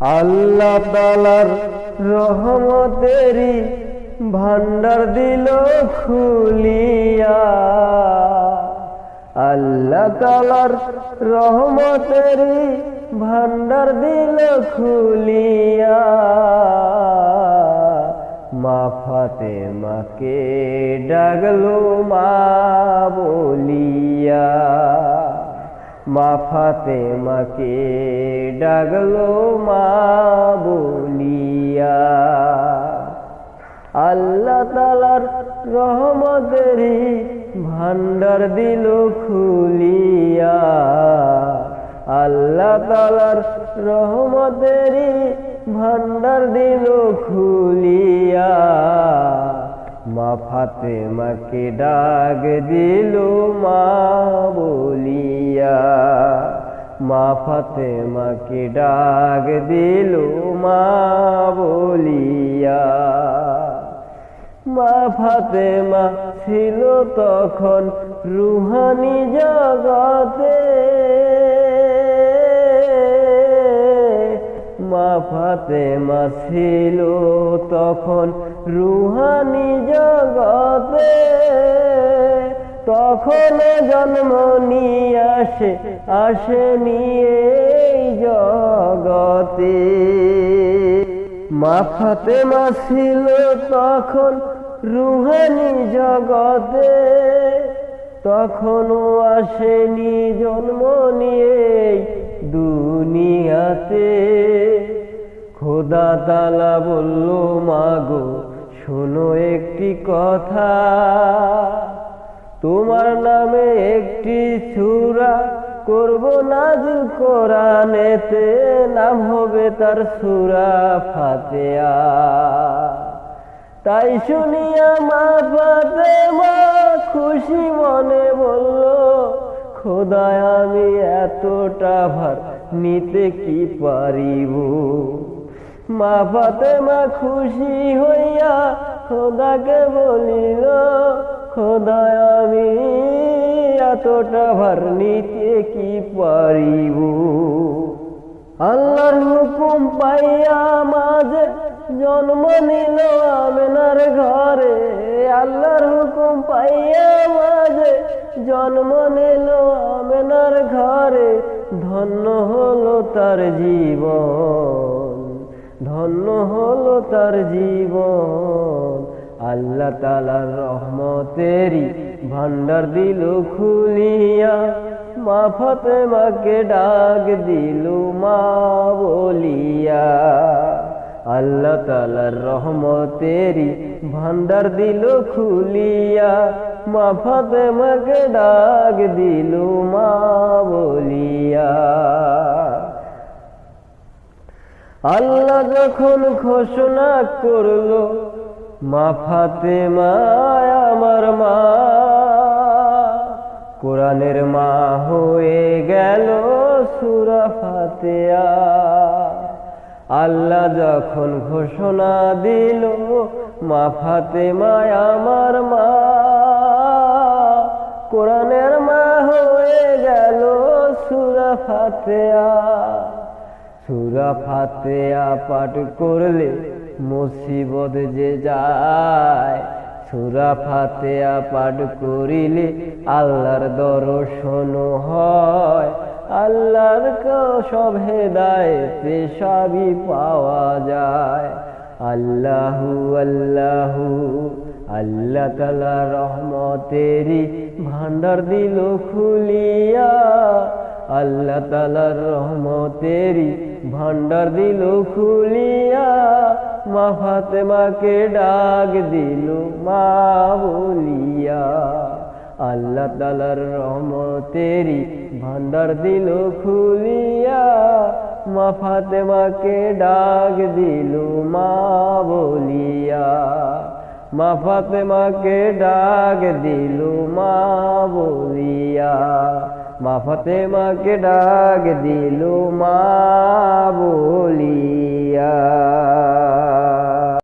আল্লাহ তালার রহমতেরি ভান্ডার দিল খুলিয়া। আল্লাহ তালার রহমতেরি ভান্ডার দিল খুলিয়া। মা ফাতে মাকে ডাগলো মা বলিয়া। মা ফাতে মাকে ডাগলো মা বলিয়া, আল্লাহ তালার রহমতেরি ভান্ডার দিল খুলিয়া, আল্লাহ তালার রহমতেরি ভান্ডার দিল খুলিয়া। মা ফাতে মাকে ডাক দিল মা মা ফাতে মাকে ডাক দিল মা বলিয়া। মা ফাতে মা ছিল তখন রুহানি জগতে। মা ফাতে মা ছিল তখন রুহানি জগতে। তখন জন্ম নিয়ে আসে আসে নিয়ে জগতে। মা ফাতে মা ছিল তখন রুহানি জগতে। তখনও আসেনি জন্ম নিয়ে দুনিয়াতে। খোদা তালা বলল মাগো শোনো একটি কথা। তোমার নামে একটি সুরা করব নাজিল কোরআনেতে, নাম হবে তার সুরা ফাতেয়া তাই শুনিয়া মা ফাতে মা খুশি মনে বলল, খোদায় আমি এতটা ভার নিতে কি পারিব? মা ফাতে মা খুশি হইয়া খোদাকে বলিল খোদায় আমি এতটা ভার নিতে কি পারিব? আল্লাহর হুকুম পাইয়া মাঝে জন্ম নিল আমেনার ঘরে। আল্লাহর হুকুম পাইয়া মাঝে জন্ম নিল আমেনার ঘরে। ধন্য হলো তার জীবন, ধন্য হলো তার জীবন। আল্লাহ তালার রহমতেরি ভান্ডার দিল খুলিয়া, মা ফাতেমাকে ডাক দিল মা বলিয়া। আল্লাহ তালার রহমতেরি ভান্ডার দিল খুলিয়া, মা ফাতেমাকে ডাক দিল মা বলিয়া। আল্লাহ যখন ঘোষণা করল মা ফাতেমা, আমার মা, কোরআনের মা হয়ে গেল সুরা ফাতেয়া আল্লাহ যখন ঘোষণা দিল, মা ফাতেমা, আমার মা, কোরআনের মা হয়ে গেল সুরা ফাতেয়া সুরা ফাতেয়া পাঠ করলে মুসিবত যে যায়, সুরা ফাতেয়া পাঠ করিলে আল্লাহর দর্শন হয়। আল্লাহর সব হেদায়তে সবই পাওয়া যায়। আল্লাহু আল্লাহু, আল্লাহ তালা রহমতেরি ভান্ডার দিল খুলিয়া। আল্লাহ তালার রহমতেরি ভান্ডার দিল খুলিয়া, মা ফাতেমাকে ডাক দিল, মা বলিয়া। আল্লাহ তালার রহমতেরি ভান্ডার দিল খুলিয়া, মা ফাতেমাকে ডাক দিল, মা বলিয়া। মা ফাতেমাকে ডাক দিল, মা বলিয়া। মা ফাতেমাকে ডাক দিল মা বলিয়া।